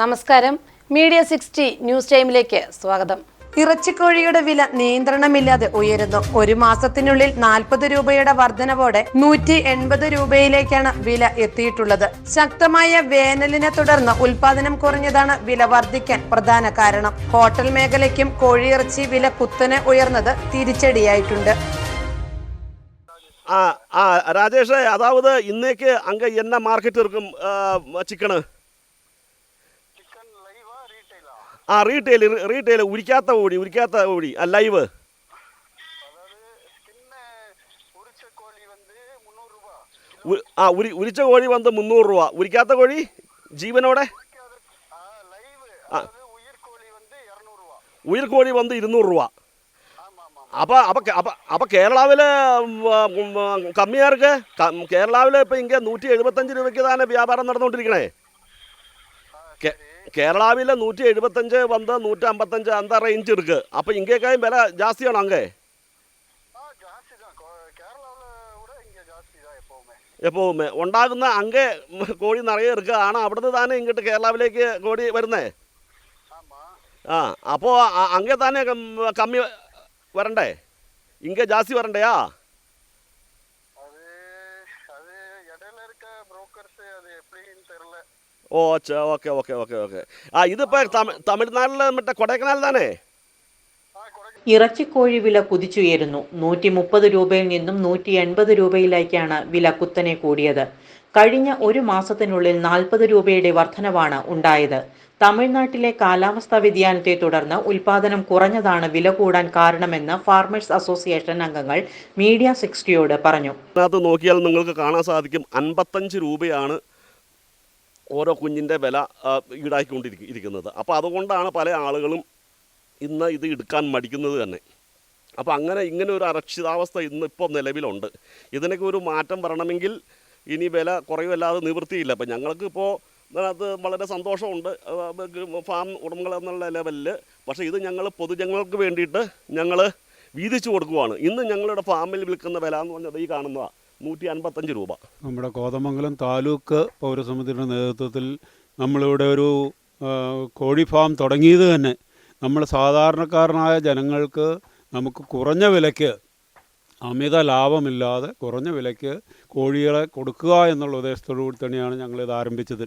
നമസ്കാരം. Media sixty news ടൈമിലേക്ക് സ്വാഗതം. ഇറച്ചിക്കോഴിയുടെ വില നിയന്ത്രണമില്ലാതെ ഉയരുന്നു. ഒരു മാസത്തിനുള്ളിൽ നാൽപ്പത് രൂപയുടെ വർധനവോടെ നൂറ്റി എൺപത് രൂപയിലേക്കാണ് വില എത്തിയിട്ടുള്ളത്. ശക്തമായ വേനലിനെ തുടർന്ന് ഉൽപാദനം കുറഞ്ഞതാണ് വില വർദ്ധിക്കാൻ പ്രധാന കാരണം. ഹോട്ടൽ മേഖലയ്ക്കും കോഴിയിറച്ചി വില കുത്തനെ ഉയർന്നത് തിരിച്ചടിയായിട്ടുണ്ട്. ആ ആ അതാവത് ഇന്നേക്ക് അങ്ങ് എന്ന മാർക്കറ്റ് ചിക്കണ് ആ റീറ്റെയിൽ റീറ്റെയിൽ ഉരിക്കാത്ത ഓടി ഉരിക്കാത്ത ഓടി. ലൈവ് ആ ഉരി ഉരിച്ച കോഴി വന്ന് മുന്നൂറ് രൂപ. ഉരിക്കാത്ത കോഴി? ജീവനോടെ? ആ കോഴി വന്ന് ഇരുന്നൂറ് രൂപ. അപ്പോൾ അപ്പോൾ അപ്പോൾ അപ്പോൾ കേരളാവിൽ കമ്മിയാർക്ക്? കേരളാവിൽ ഇപ്പോൾ ഇങ്ങനെ നൂറ്റി എഴുപത്തഞ്ച് രൂപയ്ക്ക് തന്നെ വ്യാപാരം നടന്നുകൊണ്ടിരിക്കണേ. കേരളാவில் நூற்றி எழுபத்தஞ்சு வந்து நூற்றி அம்பத்தஞ்சு அந்த റേഞ്ച് എടുക്ക് അപ്പൊ ഇങ്ങേക്കായും വില ஜாஸ்தியானோ அங்கே എപ്പോവുമേ. ഉണ്ടാകുന്ന അങ്ങ് കോഴി നിറയെ എടുക്കുക ആണ് അവിടുന്ന് തന്നെ ഇങ്ങോട്ട് കേരളാവിലേക്ക് കോഴി വരുന്നേ? ആ അപ്പോ അങ്ങേ തന്നെ കമ്മി വരണ്ടേ? ഇങ്ങേ ജാസ്തി വരണ്ടേ ആ ഓ ഓക്കെ ഓക്കെ ഓക്കെ ഓക്കെ. ആ ഇതിപ്പോ തമിഴ്നാട്ടിലെ മറ്റേ കൊടൈക്കനാൽ തന്നെ? ഇറച്ചിക്കോഴി വില കുതിച്ചുയരുന്നു. നൂറ്റി മുപ്പത് രൂപയിൽ നിന്നും നൂറ്റി എൺപത് രൂപയിലേക്കാണ് വില കുത്തനെ കൂടിയത്. കഴിഞ്ഞ ഒരു മാസത്തിനുള്ളിൽ നാൽപ്പത് രൂപയുടെ വർധനവാണ് ഉണ്ടായത്. തമിഴ്നാട്ടിലെ കാലാവസ്ഥാ വ്യതിയാനത്തെ തുടർന്ന് ഉൽപാദനം കുറഞ്ഞതാണ് വില കൂടാൻ കാരണമെന്ന് ഫാർമേഴ്സ് അസോസിയേഷൻ അംഗങ്ങൾ മീഡിയ സിക്സ്റ്റിയോട് പറഞ്ഞു. നോക്കിയാൽ നിങ്ങൾക്ക് കാണാൻ സാധിക്കും അൻപത്തഞ്ച് രൂപയാണ് ഓരോ കുഞ്ഞിന്റെ വില ഈടാക്കിക്കൊണ്ടിരിക്കും ഇരിക്കുന്നത്. അപ്പോൾ അതുകൊണ്ടാണ് പല ആളുകളും ഇന്ന് ഇത് എടുക്കാൻ മടിക്കുന്നത് തന്നെ. അപ്പോൾ അങ്ങനെ ഇങ്ങനെ ഒരു അരക്ഷിതാവസ്ഥ ഇന്ന് ഇപ്പോൾ നിലവിലുണ്ട്. ഇതിനൊക്കെ ഒരു മാറ്റം വരണമെങ്കിൽ ഇനി വില കുറയുമല്ലാതെ നിവൃത്തിയില്ല. അപ്പോൾ ഞങ്ങൾക്ക് ഇപ്പോൾ അത് വളരെ സന്തോഷമുണ്ട്. ഫാം ഉടമകൾ എന്നുള്ള ലെവലിൽ പക്ഷേ ഇത് ഞങ്ങൾ പൊതുജനങ്ങൾക്ക് വേണ്ടിയിട്ട് ഞങ്ങൾ വീതിച്ചു കൊടുക്കുവാണ്. ഇന്ന് ഞങ്ങളുടെ ഫാമിൽ വിൽക്കുന്ന വില എന്ന് പറഞ്ഞത് ഈ കാണുന്നതാണ് നൂറ്റി അൻപത്തഞ്ച് രൂപ. നമ്മുടെ കോതമംഗലം താലൂക്ക് പൗരസമിതിയുടെ നേതൃത്വത്തിൽ നമ്മളിവിടെ ഒരു കോഴി ഫാം തുടങ്ങിയത് തന്നെ. നമ്മൾ സാധാരണക്കാരനായ ജനങ്ങൾക്ക് നമുക്ക് കുറഞ്ഞ വിലയ്ക്ക് അമിത ലാഭമില്ലാതെ കുറഞ്ഞ വിലയ്ക്ക് കോഴികളെ കൊടുക്കുക എന്നുള്ള ഉദ്ദേശത്തോടു കൂടി തന്നെയാണ് ഞങ്ങളിത് ആരംഭിച്ചത്.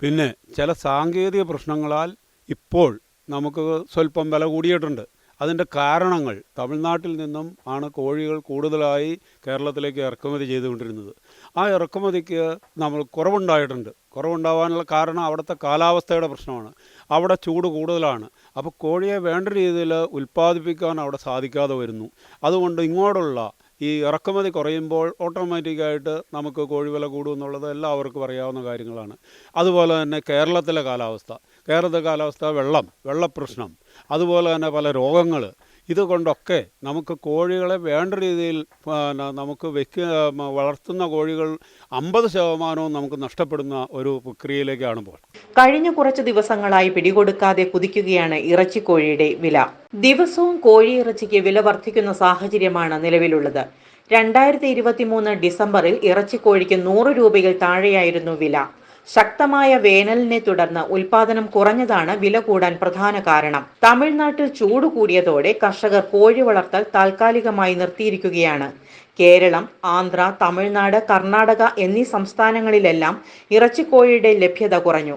പിന്നെ ചില സാങ്കേതിക പ്രശ്നങ്ങളാൽ ഇപ്പോൾ നമുക്ക് സ്വല്പം വില കൂടിയിട്ടുണ്ട്. അതിന്റെ കാരണങ്ങൾ തമിഴ്നാട്ടിൽ നിന്നും ആണ് കോഴികൾ കൂടുതലായി കേരളത്തിലേക്ക് ഇറക്കുമതി ചെയ്തുകൊണ്ടിരുന്നത്. ആ ഇറക്കുമതിക്ക് നമ്മൾ കുറവുണ്ടായിട്ടുണ്ട്. കുറവുണ്ടാവാനുള്ള കാരണം അവിടുത്തെ കാലാവസ്ഥയുടെ പ്രശ്നമാണ്. അവിടെ ചൂട് കൂടുതലാണ്. അപ്പോൾ കോഴിയെ വേണ്ട രീതിയിൽ ഉൽപ്പാദിപ്പിക്കാൻ അവിടെ സാധിക്കാതെ വരുന്നു. അതുകൊണ്ട് ഇങ്ങോട്ടുള്ള ഈ ഇറക്കുമതി കുറയുമ്പോൾ ഓട്ടോമാറ്റിക്കായിട്ട് നമുക്ക് കോഴി വില കൂടുമെന്നുള്ളത് എല്ലാവർക്കും അറിയാവുന്ന കാര്യങ്ങളാണ്. അതുപോലെ തന്നെ കേരളത്തിലെ കാലാവസ്ഥ. കേരളത്തിലെ കാലാവസ്ഥ വെള്ളം വെള്ളപ്രശ്നം അതുപോലെ തന്നെ പല രോഗങ്ങൾ ഇതുകൊണ്ടൊക്കെ നമുക്ക് കോഴികളെ വേണ്ട രീതിയിൽ നമുക്ക് വെക്ക വളർത്തുന്ന കോഴികൾ അമ്പത് ശതമാനവും നമുക്ക് നഷ്ടപ്പെടുന്ന ഒരു പ്രക്രിയയിലേക്കാണ് ഇപ്പോൾ കഴിഞ്ഞ കുറച്ച് ദിവസങ്ങളായി പിടികൊടുക്കാതെ കുതിക്കുകയാണ് ഇറച്ചിക്കോഴിയുടെ വില. ദിവസവും കോഴി ഇറച്ചിക്ക് വില വർദ്ധിക്കുന്ന സാഹചര്യമാണ് നിലവിലുള്ളത്. രണ്ടായിരത്തി ഇരുപത്തി മൂന്ന് ഡിസംബറിൽ ഇറച്ചിക്കോഴിക്ക് നൂറ് രൂപയിൽ താഴെയായിരുന്നു വില. ശക്തമായ വേനലിനെ തുടർന്ന് ഉൽപാദനം കുറഞ്ഞതാണ് വില കൂടാൻ പ്രധാന കാരണം. തമിഴ്നാട്ടിൽ ചൂട് കൂടിയതോടെ കർഷകർ കോഴി വളർത്തൽ താൽക്കാലികമായി നിർത്തിയിരിക്കുകയാണ്. കേരളം ആന്ധ്ര തമിഴ്നാട് കർണാടക എന്നീ സംസ്ഥാനങ്ങളിലെല്ലാം ഇറച്ചിക്കോഴിയുടെ ലഭ്യത കുറഞ്ഞു.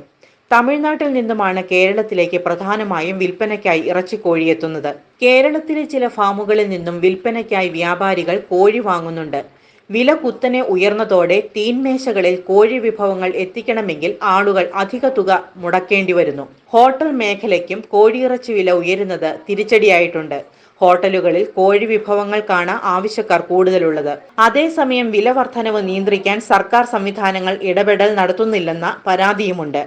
തമിഴ്നാട്ടിൽ നിന്നുമാണ് കേരളത്തിലേക്ക് പ്രധാനമായും വിൽപ്പനയ്ക്കായി ഇറച്ചിക്കോഴി എത്തുന്നത്. കേരളത്തിലെ ചില ഫാമുകളിൽ നിന്നും വിൽപ്പനയ്ക്കായി വ്യാപാരികൾ കോഴി വാങ്ങുന്നുണ്ട്. വില കുത്തനെ ഉയർന്നതോടെ തീൻമേശകളിൽ കോഴി വിഭവങ്ങൾ എത്തിക്കണമെങ്കിൽ ആളുകൾ അധിക തുക മുടക്കേണ്ടി വരുന്നു ഹോട്ടൽ മേഖലയ്ക്കും കോഴിയിറച്ചി വില ഉയരുന്നത് തിരിച്ചടിയായിട്ടുണ്ട്. ഹോട്ടലുകളിൽ കോഴി വിഭവങ്ങൾക്കാണ് ആവശ്യക്കാർ കൂടുതലുള്ളത്. അതേസമയം വില വർധനവ് നിയന്ത്രിക്കാൻ സർക്കാർ സംവിധാനങ്ങൾ ഇടപെടൽ നടത്തുന്നില്ലെന്ന പരാതിയുമുണ്ട്.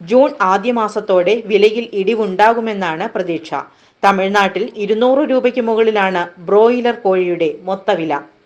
ജൂൺ ആദ്യ മാസത്തോടെ വിലയിൽ ഇടിവുണ്ടാകുമെന്നാണ് പ്രതീക്ഷ. തമിഴ്നാട്ടിൽ ഇരുന്നൂറ് രൂപയ്ക്ക് മുകളിലാണ് ബ്രോയിലർ കോഴിയുടെ മൊത്തവില.